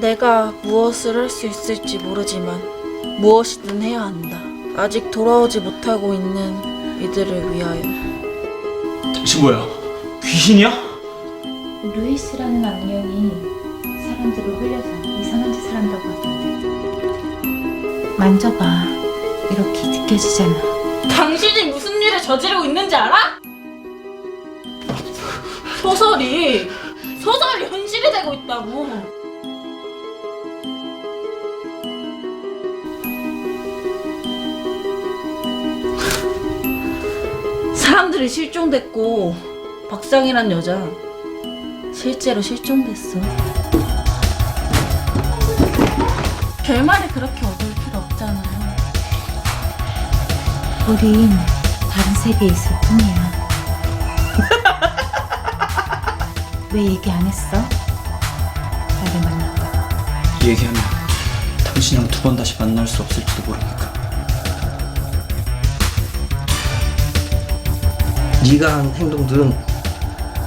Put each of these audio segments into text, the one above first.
내가 무엇을 할 수 있을지 모르지만 무엇이든 해야 한다. 아직 돌아오지 못하고 있는 이들을 위하여. 당신 뭐야? 귀신이야? 루이스라는 악령이 사람들을 홀려서 이상한 짓을 한다고 하던데. 만져봐. 이렇게 느껴지잖아. 당신이 무슨 일을 저지르고 있는지 알아? 소설이 소설이 현실이 되고 있다고. 사람들이 실종됐고 박상이란 여자 실제로 실종됐어. 결말이 그렇게 어두울 필요 없잖아요. 우린 다른 세계에 있을 뿐이야. 왜 얘기 안 했어? 나를 거. 얘기하면 당신이랑 두 번 다시 만날 수 없을지도 모르니까. 네가 한 행동들은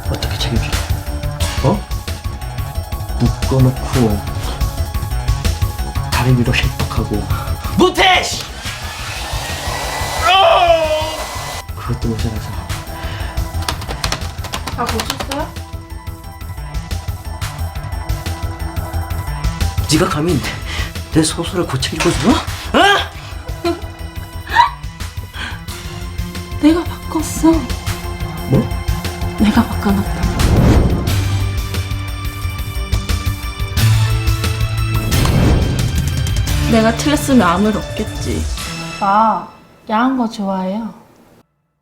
어떻게 책임져? 어? 묶어놓고 다리 위로 힐떡하고 못해! 씨! 그것도 모자라서 다 보셨어요? 네가 감히 내 소설을 고책 읽어줘? 어? 내가 바꿨어. 뭐? 내가 바꿔놨다. 내가 틀렸으면 아무 일 없겠지. 나 야한 거 좋아해요.